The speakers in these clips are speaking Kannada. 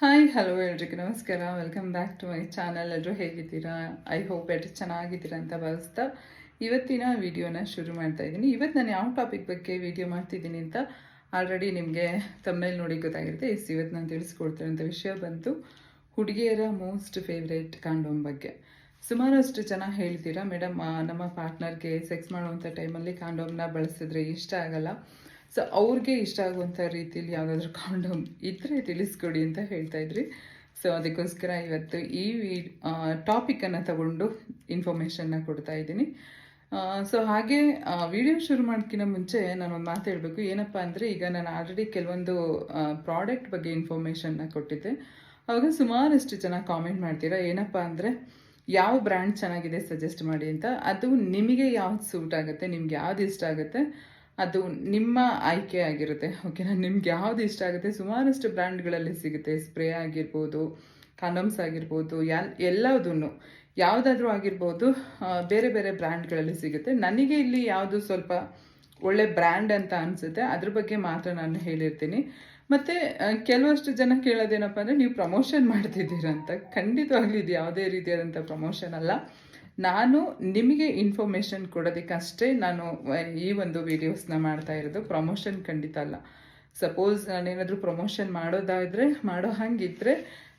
ಹಾಯ್ ಹಲೋ ಎಲ್ರಿಗೂ ನಮಸ್ಕಾರ. Welcome back to my channel ಎಲ್ಲರೂ ಹೇಗಿದ್ದೀರಾ? ಐ ಹೋಪ್ ಎಲ್ಲರೂ ಚೆನ್ನಾಗಿದ್ದೀರಾ ಅಂತ ಭಾವಿಸ್ತಾ ಇವತ್ತಿನ ವಿಡಿಯೋನ ಶುರು ಮಾಡ್ತಾ ಇದ್ದೀನಿ. ಇವತ್ತು ನಾನು ಯಾವ ಟಾಪಿಕ್ ಬಗ್ಗೆ ವಿಡಿಯೋ ಮಾಡ್ತಿದ್ದೀನಿ ಅಂತ ಆಲ್ರೆಡಿ ನಿಮಗೆ ತಮ್ಮನೇಲಿ ನೋಡಿ ಗೊತ್ತಾಗಿರುತ್ತೆ. ಎಸ್ ಇವತ್ತು ನಾನು ತಿಳಿಸ್ಕೊಡ್ತಿರೋಂಥ ವಿಷಯ ಬಂತು. ಹುಡುಗಿಯರ ಮೋಸ್ಟ್ ಫೇವ್ರೇಟ್ ಕಾಂಡೋಮ್ ಬಗ್ಗೆ. ಸುಮಾರಷ್ಟು ಜನ ಹೇಳ್ತೀರಾ, ಮೇಡಮ್ ನಮ್ಮ ಪಾರ್ಟ್ನರ್ಗೆ ಸೆಕ್ಸ್ ಮಾಡುವಂಥ ಟೈಮಲ್ಲಿ ಕಾಂಡೋಮ್ನ ಬಳಸಿದ್ರೆ ಇಷ್ಟ ಆಗಲ್ಲ. ಸೊ ಅವ್ರಿಗೆ ಇಷ್ಟ ಆಗುವಂಥ ರೀತಿಯಲ್ಲಿ ಯಾವುದಾದ್ರೂ ಕಾಂಡೋಮ್ ಇದ್ದರೆ ತಿಳಿಸ್ಕೊಡಿ ಅಂತ ಹೇಳ್ತಾ ಇದ್ರಿ. ಸೊ ಅದಕ್ಕೋಸ್ಕರ ಇವತ್ತು ಈ ಟಾಪಿಕನ್ನು ತಗೊಂಡು ಇನ್ಫಾರ್ಮೇಷನ್ನ ಕೊಡ್ತಾ ಇದ್ದೀನಿ. ಸೊ ಹಾಗೆ ವಿಡಿಯೋ ಶುರು ಮಾಡೋಕ್ಕಿಂತ ಮುಂಚೆ ನಾನು ಒಂದು ಮಾತು ಹೇಳಬೇಕು. ಏನಪ್ಪ ಅಂದರೆ, ಈಗ ನಾನು ಆಲ್ರೆಡಿ ಕೆಲವೊಂದು ಪ್ರಾಡಕ್ಟ್ ಬಗ್ಗೆ ಇನ್ಫಾರ್ಮೇಷನ್ನ ಕೊಟ್ಟಿದ್ದೆ. ಅವಾಗ ಸುಮಾರಷ್ಟು ಜನ ಕಾಮೆಂಟ್ ಮಾಡ್ತೀರಾ, ಏನಪ್ಪ ಅಂದರೆ, ಯಾವ ಬ್ರ್ಯಾಂಡ್ ಚೆನ್ನಾಗಿದೆ ಸಜೆಸ್ಟ್ ಮಾಡಿ ಅಂತ. ಅದು ನಿಮಗೆ ಯಾವ್ದು ಸೂಟ್ ಆಗುತ್ತೆ, ನಿಮ್ಗೆ ಯಾವ್ದು ಇಷ್ಟ ಆಗುತ್ತೆ. ಅದು ನಿಮ್ಮ ಆಯ್ಕೆ ಆಗಿರುತ್ತೆ. ಓಕೆನಾ ನಿಮ್ಗೆ ಯಾವ್ದು ಇಷ್ಟ ಆಗುತ್ತೆ? ಸುಮಾರಷ್ಟು ಬ್ರ್ಯಾಂಡ್ಗಳಲ್ಲಿ ಸಿಗುತ್ತೆ. ಸ್ಪ್ರೇ ಆಗಿರ್ಬೋದು, ಕಾಂಡಮ್ಸ್ ಆಗಿರ್ಬೋದು ಯಾ ಎಲ್ಲದನ್ನು ಯಾವುದಾದ್ರೂ ಆಗಿರ್ಬೋದು ಬೇರೆ ಬೇರೆ ಬ್ರ್ಯಾಂಡ್ಗಳಲ್ಲಿ ಸಿಗುತ್ತೆ. ನನಗೆ ಇಲ್ಲಿ ಯಾವುದು ಸ್ವಲ್ಪ ಒಳ್ಳೆ ಬ್ರ್ಯಾಂಡ್ ಅಂತ ಅನಿಸುತ್ತೆ. ಅದ್ರ ಬಗ್ಗೆ ಮಾತ್ರ ನಾನು ಹೇಳಿರ್ತೀನಿ. ಮತ್ತು ಕೆಲವಷ್ಟು ಜನ ಕೇಳೋದೇನಪ್ಪ ಅಂದರೆ, ನೀವು ಪ್ರಮೋಷನ್ ಮಾಡ್ತಿದ್ದೀರಂತ. ಖಂಡಿತವಾಗ್ಲೂ ಇದು ಯಾವುದೇ ರೀತಿಯಾದಂಥ ಪ್ರಮೋಷನ್ ಅಲ್ಲ. ನಾನು ನಿಮಗೆ ಇನ್ಫಾರ್ಮೇಷನ್ ಕೊಡೋದಕ್ಕಷ್ಟೇ ನಾನು ಈ ಒಂದು ವೀಡಿಯೋಸ್ನ ಮಾಡ್ತಾ ಇರೋದು. ಪ್ರಮೋಷನ್ ಖಂಡಿತ ಅಲ್ಲ. ಸಪೋಸ್ ನಾನೇನಾದರೂ ಪ್ರಮೋಷನ್ ಮಾಡೋದಾದರೆ, ಮಾಡೋ ಹಾಗಿದ್ರೆ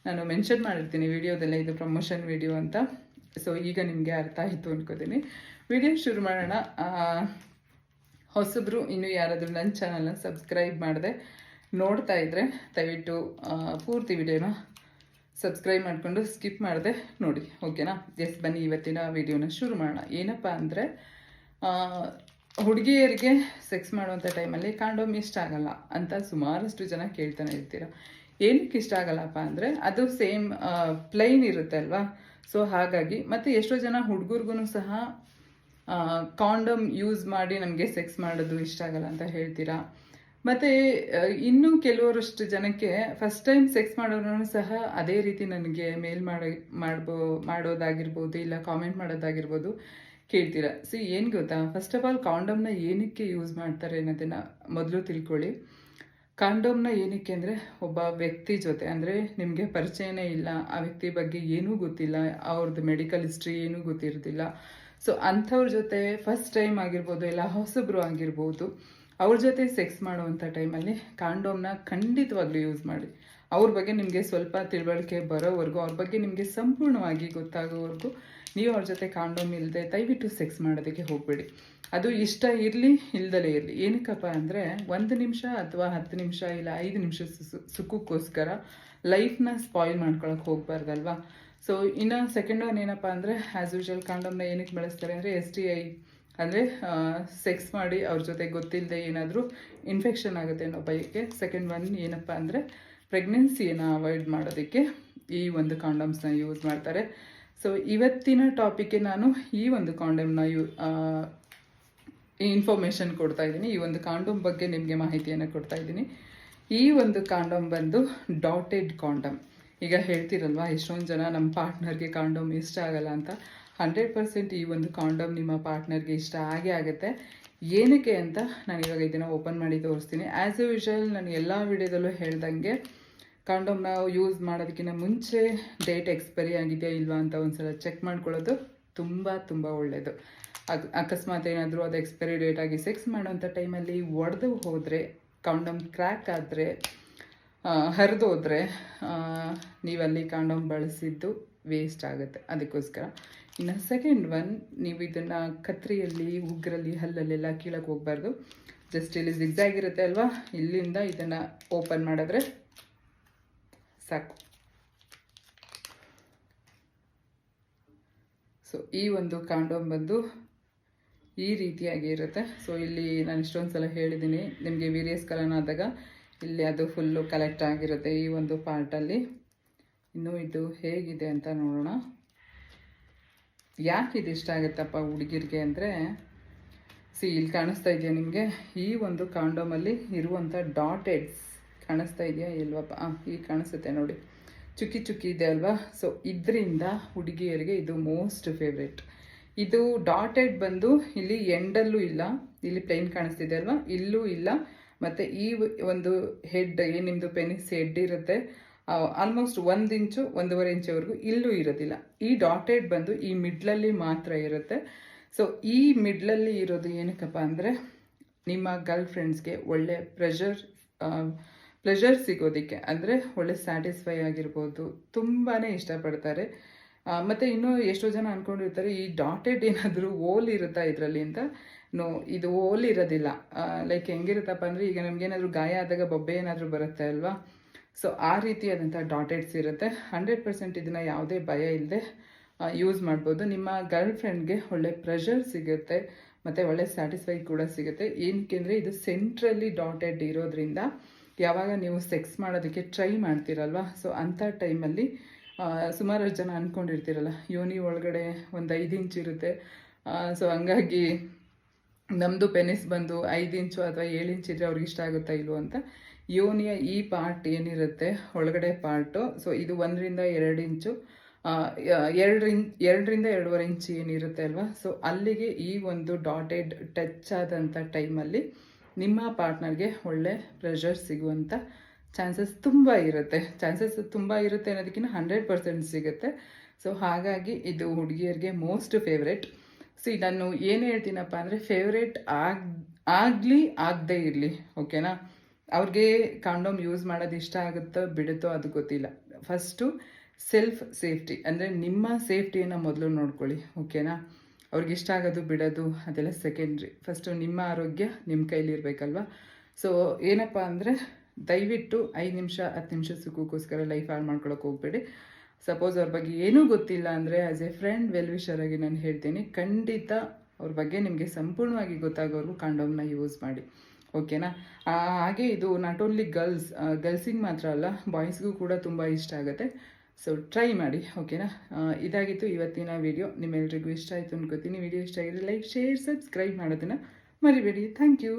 ನಾನು ಮೆನ್ಷನ್ ಮಾಡಿರ್ತೀನಿ ವಿಡಿಯೋದಲ್ಲೇ ಇದು ಪ್ರಮೋಷನ್ ವಿಡಿಯೋ ಅಂತ. ಸೊ ಈಗ ನಿಮಗೆ ಅರ್ಥ ಆಯಿತು ಅನ್ಕೋತೀನಿ. ವಿಡಿಯೋ ಶುರು ಮಾಡೋಣ. ಹೊಸಬ್ರು, ಇನ್ನೂ ಯಾರಾದರೂ ನನ್ನ ಚಾನಲ್ನ ಸಬ್ಸ್ಕ್ರೈಬ್ ಮಾಡದೆ ನೋಡ್ತಾ ಇದ್ದರೆ ದಯವಿಟ್ಟು ಪೂರ್ತಿ ವಿಡಿಯೋನ ಸಬ್ಸ್ಕ್ರೈಬ್ ಮಾಡಿಕೊಂಡು ಸ್ಕಿಪ್ ಮಾಡದೆ ನೋಡಿ, ಓಕೆನಾ? ಎಸ್ ಬನ್ನಿ, ಇವತ್ತಿನ ವಿಡಿಯೋನ ಶುರು ಮಾಡೋಣ. ಏನಪ್ಪ ಅಂದರೆ ಹುಡುಗಿಯರಿಗೆ ಸೆಕ್ಸ್ ಮಾಡುವಂಥ ಟೈಮಲ್ಲಿ ಕಾಂಡೋಮ್ ಇಷ್ಟ ಆಗಲ್ಲ ಅಂತ ಸುಮಾರಷ್ಟು ಜನ ಕೇಳ್ತಾನೆ ಇರ್ತೀರ. ಏನಕ್ಕೆ ಇಷ್ಟ ಆಗಲ್ಲಪ್ಪ ಅಂದರೆ, ಅದು ಸೇಮ್ ಪ್ಲೈನ್ ಇರುತ್ತೆ ಅಲ್ವಾ? ಸೊ ಹಾಗಾಗಿ ಮತ್ತು ಎಷ್ಟೋ ಜನ ಹುಡುಗರಿಗೂ ಸಹ ಕಾಂಡಮ್ ಯೂಸ್ ಮಾಡಿ ನಮಗೆ ಸೆಕ್ಸ್ ಮಾಡೋದು ಇಷ್ಟ ಆಗಲ್ಲ ಅಂತ ಹೇಳ್ತೀರಾ? ಮತ್ತು ಇನ್ನೂ ಕೆಲವರಷ್ಟು ಜನಕ್ಕೆ ಫಸ್ಟ್ ಟೈಮ್ ಸೆಕ್ಸ್ ಮಾಡೋರು ಸಹ ಅದೇ ರೀತಿ ನನಗೆ ಮೇಲ್ ಮಾಡೋ, ಮಾಡ್ಬೋ, ಮಾಡೋದಾಗಿರ್ಬೋದು ಇಲ್ಲ ಕಾಮೆಂಟ್ ಮಾಡೋದಾಗಿರ್ಬೋದು ಕೇಳ್ತೀರಾ. ಸಿ ಏನು ಗೊತ್ತಾ? ಫಸ್ಟ್ ಆಫ್ ಆಲ್ ಕಾಂಡಮ್ನ ಏನಕ್ಕೆ ಯೂಸ್ ಮಾಡ್ತಾರೆ ಅನ್ನೋದನ್ನು ಮೊದಲು ತಿಳ್ಕೊಳ್ಳಿ. ಕಾಂಡೋಮ್ನ ಏನಕ್ಕೆ ಅಂದರೆ ಒಬ್ಬ ವ್ಯಕ್ತಿ ಜೊತೆ ಅಂದರೆ ನಿಮಗೆ ಪರಿಚಯನೇ ಇಲ್ಲ, ಆ ವ್ಯಕ್ತಿ ಬಗ್ಗೆ ಏನೂ ಗೊತ್ತಿಲ್ಲ ಅವ್ರದ್ದು ಮೆಡಿಕಲ್ ಹಿಸ್ಟ್ರಿ ಏನೂ ಗೊತ್ತಿರೋದಿಲ್ಲ. ಸೊ ಅಂಥವ್ರ ಜೊತೆ ಫಸ್ಟ್ ಟೈಮ್ ಆಗಿರ್ಬೋದು, ಇಲ್ಲ ಹೊಸಬ್ರು ಆಗಿರ್ಬೋದು ಅವ್ರ ಜೊತೆ ಸೆಕ್ಸ್ ಮಾಡುವಂಥ ಟೈಮಲ್ಲಿ ಕಾಂಡೋಮ್ನ ಖಂಡಿತವಾಗ್ಲೂ ಯೂಸ್ ಮಾಡಿ. ಅವ್ರ ಬಗ್ಗೆ ನಿಮಗೆ ಸ್ವಲ್ಪ ತಿಳುವಳಿಕೆ ಬರೋವರೆಗೂ, ಅವ್ರ ಬಗ್ಗೆ ನಿಮಗೆ ಸಂಪೂರ್ಣವಾಗಿ ಗೊತ್ತಾಗೋವರೆಗೂ ನೀವು ಅವ್ರ ಜೊತೆ ಕಾಂಡೋಮ್ ಇಲ್ಲದೆ ದಯವಿಟ್ಟು ಸೆಕ್ಸ್ ಮಾಡೋದಕ್ಕೆ ಹೋಗಬೇಡಿ. ಅದು ಇಷ್ಟ ಇರಲಿ, ಇಲ್ದಲೇ ಇರಲಿ. ಏನಕ್ಕಪ್ಪ ಅಂದರೆ ಒಂದು ನಿಮಿಷ ಅಥವಾ ಹತ್ತು ನಿಮಿಷ ಇಲ್ಲ ಐದು ನಿಮಿಷ ಸುಖಕ್ಕೋಸ್ಕರ ಲೈಫ್ನ ಸ್ಪಾಯಿಲ್ ಮಾಡ್ಕೊಳಕ್ಕೆ ಹೋಗ್ಬಾರ್ದಲ್ವಾ? ಸೊ ಇನ್ನು ಸೆಕೆಂಡ್ ಒನ್ ಏನಪ್ಪ ಅಂದರೆ ಆ್ಯಸ್ ಯೂಶುವಲ್ ಕಾಂಡೋಮ್ನ ಏನಕ್ಕೆ ಬಳಸ್ತಾರೆ ಅಂದರೆ ಎಸ್ ಟಿ ಐ ಅಂದರೆ ಸೆಕ್ಸ್ ಮಾಡಿ ಅವ್ರ ಜೊತೆ ಗೊತ್ತಿಲ್ಲದೆ ಏನಾದರೂ ಇನ್ಫೆಕ್ಷನ್ ಆಗುತ್ತೆ ಅನ್ನೋ ಭಯಕ್ಕೆ ಸೆಕೆಂಡ್ ಒನ್ ಏನಪ್ಪ ಅಂದರೆ ಪ್ರೆಗ್ನೆನ್ಸಿಯನ್ನು ಅವಾಯ್ಡ್ ಮಾಡೋದಕ್ಕೆ ಈ ಒಂದು ಕಾಂಡಮ್ಸ್ನ ಯೂಸ್ ಮಾಡ್ತಾರೆ. ಸೊ ಇವತ್ತಿನ ಟಾಪಿಕ್ಗೆ ನಾನು ಈ ಒಂದು ಕಾಂಡಮ್ನ ಯೂ ಇನ್ಫಾರ್ಮೇಷನ್ ಕೊಡ್ತಾ ಇದ್ದೀನಿ. ಈ ಒಂದು ಕಾಂಡಮ್ ಬಗ್ಗೆ ನಿಮಗೆ ಮಾಹಿತಿಯನ್ನು ಕೊಡ್ತಾ ಇದ್ದೀನಿ. ಈ ಒಂದು ಕಾಂಡಮ್ ಬಂದು ಡಾಟೆಡ್ ಕಾಂಡಮ್ ಈಗ ಹೇಳ್ತಿರಲ್ವಾ, ಎಷ್ಟೊಂದು ಜನ ನಮ್ಮ ಪಾರ್ಟ್ನರ್ಗೆ ಕಾಂಡೋಮ್ ಇಷ್ಟ ಆಗಲ್ಲ ಅಂತ. ಹಂಡ್ರೆಡ್ ಪರ್ಸೆಂಟ್ ಈ ಒಂದು ಕಾಂಡೋಮ್ ನಿಮ್ಮ ಪಾರ್ಟ್ನರ್ಗೆ ಇಷ್ಟ ಆಗೇ ಆಗುತ್ತೆ. ಏನಕ್ಕೆ ಅಂತ ನಾನು ಇವಾಗ ಇದನ್ನು ಓಪನ್ ಮಾಡಿ ತೋರಿಸ್ತೀನಿ. ಆ್ಯಸ್ ಎ ಯೂಶುವಲ್ ನಾನು ಎಲ್ಲ ವಿಡಿಯೋದಲ್ಲೂ ಹೇಳ್ದಂಗೆ ಕಾಂಡೋಮ್ನ ಯೂಸ್ ಮಾಡೋದಕ್ಕಿಂತ ಮುಂಚೆ ಡೇಟ್ ಎಕ್ಸ್ಪೈರಿ ಆಗಿದೆಯಾ ಇಲ್ವಾ ಅಂತ ಒಂದ್ಸಲ ಚೆಕ್ ಮಾಡ್ಕೊಳ್ಳೋದು ತುಂಬ ತುಂಬ ಒಳ್ಳೆಯದು ಅಕ್, ಅಕಸ್ಮಾತ್ ಏನಾದರೂ ಅದು ಎಕ್ಸ್ಪೈರಿ ಡೇಟ್ ಆಗಿ ಸೆಕ್ಸ್ ಮಾಡೋಂಥ ಟೈಮಲ್ಲಿ ಒಡೆದು ಹೋದರೆ, ಕಾಂಡೋಮ್ ಕ್ರ್ಯಾಕ್ ಆದರೆ ಹರಿದೋದ್ರೆ ನೀವಲ್ಲಿ ಕಾಂಡೋಮ್ ಬಳಸಿದ್ದು ವೇಸ್ಟ್ ಆಗುತ್ತೆ. ಅದಕ್ಕೋಸ್ಕರ. ಇನ್ನು ಸೆಕೆಂಡ್ ಒನ್ ನೀವು ಇದನ್ನು ಕತ್ರಿಯಲ್ಲಿ, ಉಗ್ರಲ್ಲಿ, ಹಲ್ಲಲ್ಲೆಲ್ಲ ಕೀಳಕ್ಕೆ ಹೋಗ್ಬಾರ್ದು. ಜಸ್ಟ್ ಇಲ್ಲಿ ಜಿಗ್ಜಾಗಿರುತ್ತೆ ಅಲ್ವಾ? ಇಲ್ಲಿಂದ ಇದನ್ನು ಓಪನ್ ಮಾಡಿದ್ರೆ ಸಾಕು. ಸೊ ಈ ಒಂದು ಕಾಂಡೋಮ್ ಬಂದು ಈ ರೀತಿಯಾಗಿ ಇರುತ್ತೆ. ಸೊ ಇಲ್ಲಿ ನಾನು ಇಷ್ಟೊಂದು ಸಲ ಹೇಳಿದ್ದೀನಿ ನಿಮಗೆ ವೀರಿಯಸ್ ಕಲನ ಆದಾಗ ಇಲ್ಲಿ ಅದು ಫುಲ್ಲು ಕಲೆಕ್ಟ್ ಆಗಿರುತ್ತೆ ಈ ಒಂದು ಪಾರ್ಟಲ್ಲಿ ಇನ್ನು ಇದು ಹೇಗಿದೆ ಅಂತ ನೋಡೋಣ. ಯಾಕೆ ಇದು ಇಷ್ಟ ಆಗುತ್ತಪ್ಪ ಹುಡುಗಿರಿಗೆ ಅಂದರೆ ಸಿ ಇಲ್ಲಿ ಕಾಣಿಸ್ತಾ ಇದೆಯಾ ನಿಮಗೆ? ಈ ಒಂದು ಕಾಂಡೋಮಲ್ಲಿ ಇರುವಂಥ ಡಾಟೆಡ್ಸ್ ಕಾಣಿಸ್ತಾ ಇದೆಯಾ ಇಲ್ವಪ್ಪ? ಈಗ ಕಾಣಿಸುತ್ತೆ ನೋಡಿ. ಚುಕ್ಕಿ ಚುಕ್ಕಿ ಇದೆ ಅಲ್ವಾ? ಸೊ ಇದರಿಂದ ಹುಡುಗಿಯರಿಗೆ ಇದು ಮೋಸ್ಟ್ ಫೇವ್ರೇಟ್ ಇದು ಡಾಟೆಡ್ ಬಂದು ಇಲ್ಲಿ ಎಂಡಲ್ಲೂ ಇಲ್ಲ. ಇಲ್ಲಿ ಪ್ಲೇನ್ ಕಾಣಿಸ್ತಿದೆ ಅಲ್ವಾ? ಇಲ್ಲೂ ಇಲ್ಲ. ಮತ್ತು ಈ ಒಂದು ಹೆಡ್ ಏನು ನಿಮ್ಮದು ಪೆನಿಸ್ ಹೆಡ್ ಇರುತ್ತೆ. ಆಲ್ಮೋಸ್ಟ್ ಒಂದು ಇಂಚು, ಒಂದೂವರೆ ಇಂಚವರೆಗೂ ಇಲ್ಲೂ ಇರೋದಿಲ್ಲ. ಈ ಡಾಟೆಡ್ ಬಂದು ಈ ಮಿಡ್ಲಲ್ಲಿ ಮಾತ್ರ ಇರುತ್ತೆ. ಸೊ ಈ ಮಿಡ್ಲಲ್ಲಿ ಇರೋದು ಏನಕ್ಕಪ್ಪ ಅಂದರೆ, ನಿಮ್ಮ ಗರ್ಲ್ ಫ್ರೆಂಡ್ಸ್ಗೆ ಒಳ್ಳೆ ಪ್ರೆಷರ್ ಪ್ಲೆಷರ್ ಸಿಗೋದಕ್ಕೆ. ಅಂದರೆ ಒಳ್ಳೆ ಸ್ಯಾಟಿಸ್ಫೈ ಆಗಿರ್ಬೋದು ತುಂಬಾ ಇಷ್ಟಪಡ್ತಾರೆ. ಮತ್ತು ಇನ್ನೂ ಎಷ್ಟೋ ಜನ ಅಂದ್ಕೊಂಡಿರ್ತಾರೆ ಈ ಡಾಟೆಡ್ ಏನಾದರೂ ಓಲ್ ಇರುತ್ತಾ ಇದರಲ್ಲಿ ಅಂತ? ನೋ, ಇದು ಓಲ್ ಇರೋದಿಲ್ಲ. ಲೈಕ್ ಹೆಂಗಿರುತ್ತಪ್ಪ ಅಂದರೆ, ಈಗ ನಮಗೇನಾದರೂ ಗಾಯ ಆದಾಗ ಬೊಬ್ಬೆ ಏನಾದರೂ ಬರುತ್ತೆ ಅಲ್ವಾ? ಸೊ ಆ ರೀತಿಯಾದಂಥ ಡಾಟೆಡ್ಸ್ ಇರುತ್ತೆ. ಹಂಡ್ರೆಡ್ ಪರ್ಸೆಂಟ್ ಇದನ್ನು ಯಾವುದೇ ಭಯ ಇಲ್ಲದೆ ಯೂಸ್ ಮಾಡ್ಬೋದು. ನಿಮ್ಮ ಗರ್ಲ್ ಫ್ರೆಂಡ್ಗೆ ಒಳ್ಳೆ ಪ್ರೆಷರ್ ಸಿಗುತ್ತೆ, ಮತ್ತು ಒಳ್ಳೆ ಸ್ಯಾಟಿಸ್ಫೈ ಕೂಡ ಸಿಗುತ್ತೆ. ಏನಕ್ಕೆಂದರೆ ಇದು ಸೆಂಟ್ರಲ್ಲಿ ಡಾಟೆಡ್ ಇರೋದ್ರಿಂದ ಯಾವಾಗ ನೀವು ಸೆಕ್ಸ್ ಮಾಡೋದಕ್ಕೆ ಟ್ರೈ ಮಾಡ್ತೀರಲ್ವಾ? ಸೊ ಅಂಥ ಟೈಮಲ್ಲಿ ಸುಮಾರು ಜನ ಅಂದ್ಕೊಂಡಿರ್ತೀರಲ್ಲ ಯೋನಿ ಒಳಗಡೆ ಒಂದು ಐದು ಇಂಚ್ ಇರುತ್ತೆ. ಸೊ ಹಂಗಾಗಿ ನಮ್ಮದು ಪೆನಿಸ್ ಬಂದು ಐದು ಇಂಚು ಅಥವಾ ಏಳು ಇಂಚ್ ಇದ್ದರೆ ಅವ್ರಿಗೆ ಇಷ್ಟ ಆಗುತ್ತಾ ಇಲ್ವೋ ಅಂತ. ಯೋನಿಯ ಈ ಪಾರ್ಟ್ ಏನಿರುತ್ತೆ? ಒಳಗಡೆ ಪಾರ್ಟು ಸೊ ಇದು ಒಂದರಿಂದ ಎರಡು ಇಂಚು ಎರಡು ಇಂಚ್ ಎರಡರಿಂದ ಎರಡೂವರೆ ಇಂಚ್ ಏನಿರುತ್ತೆ ಅಲ್ವಾ? ಸೊ ಅಲ್ಲಿಗೆ ಈ ಒಂದು ಡಾಟೆಡ್ ಟಚ್ ಆದಂಥ ಟೈಮಲ್ಲಿ ನಿಮ್ಮ ಪಾರ್ಟ್ನರ್ಗೆ ಒಳ್ಳೆ ಪ್ರೆಷರ್ ಸಿಗುವಂಥ ಚಾನ್ಸಸ್ ತುಂಬ ಇರುತ್ತೆ. ಚಾನ್ಸಸ್ ತುಂಬ ಇರುತ್ತೆ ಅನ್ನೋದಕ್ಕಿಂತ ಹಂಡ್ರೆಡ್ ಪರ್ಸೆಂಟ್ ಸಿಗುತ್ತೆ. ಸೊ ಹಾಗಾಗಿ ಇದು ಹುಡುಗಿಯರಿಗೆ ಮೋಸ್ಟ್ ಫೇವ್ರೆಟ್ ಸೊ ನಾನು ಏನು ಹೇಳ್ತೀನಪ್ಪ ಅಂದರೆ ಫೇವ್ರೇಟ್ ಆಗ, ಆಗಲಿ, ಆಗದೇ ಇರಲಿ ಓಕೆನಾ ಅವ್ರಿಗೆ ಕಾಂಡೋಮ್ ಯೂಸ್ ಮಾಡೋದು ಇಷ್ಟ ಆಗುತ್ತೋ ಬಿಡುತ್ತೋ ಅದು ಗೊತ್ತಿಲ್ಲ. ಫಸ್ಟು ಸೆಲ್ಫ್ ಸೇಫ್ಟಿ ಅಂದರೆ ನಿಮ್ಮ ಸೇಫ್ಟಿಯನ್ನು ಮೊದಲು ನೋಡ್ಕೊಳ್ಳಿ, ಓಕೆನಾ? ಅವ್ರಿಗೆ ಇಷ್ಟ ಆಗೋದು, ಬಿಡೋದು, ಅದೆಲ್ಲ ಸೆಕೆಂಡ್ರಿ ಫಸ್ಟು ನಿಮ್ಮ ಆರೋಗ್ಯ ನಿಮ್ಮ ಕೈಲಿ ಇರಬೇಕಲ್ವ? ಸೊ ಏನಪ್ಪ ಅಂದರೆ ದಯವಿಟ್ಟು ಐದು ನಿಮಿಷ, ಹತ್ತು ನಿಮಿಷ ಸುಖಕ್ಕೋಸ್ಕರ ಲೈಫ್ ಹಾಳು ಮಾಡ್ಕೊಳಕ್ಕೆ ಹೋಗ್ಬೇಡಿ. ಸಪೋಸ್ ಅವ್ರ ಬಗ್ಗೆ ಏನೂ ಗೊತ್ತಿಲ್ಲ ಅಂದರೆ as a friend well wisher ಆಗಿ ನಾನು ಹೇಳ್ತೀನಿ, ಖಂಡಿತ ಅವ್ರ ಬಗ್ಗೆ ನಿಮಗೆ ಸಂಪೂರ್ಣವಾಗಿ ಗೊತ್ತಾಗೋರ್ಗು ಕಾಂಡೋಮ್ನ ಯೂಸ್ ಮಾಡಿ. ಓಕೆನಾ? ಹಾಗೆ ಇದು ನಾಟ್ ಓನ್ಲಿ ಗರ್ಲ್ಸ್ ಗರ್ಲ್ಸಿಗೆ ಮಾತ್ರ ಅಲ್ಲ ಬಾಯ್ಸ್ಗೂ ಕೂಡ ತುಂಬ ಇಷ್ಟ ಆಗುತ್ತೆ. ಸೊ ಟ್ರೈ ಮಾಡಿ, ಓಕೆನಾ? ಇದಾಗಿತ್ತು ಇವತ್ತಿನ ವಿಡಿಯೋ ನಿಮ್ಮೆಲ್ರಿಗೂ ಇಷ್ಟ ಆಯಿತು ಅನ್ಕೋತೀನಿ. ವಿಡಿಯೋ ಇಷ್ಟ ಆಗಿದ್ರೆ ಲೈಕ್ ಶೇರ್ ಸಬ್ಸ್ಕ್ರೈಬ್ ಮಾಡೋದನ್ನು ಮರಿಬೇಡಿ. Thank you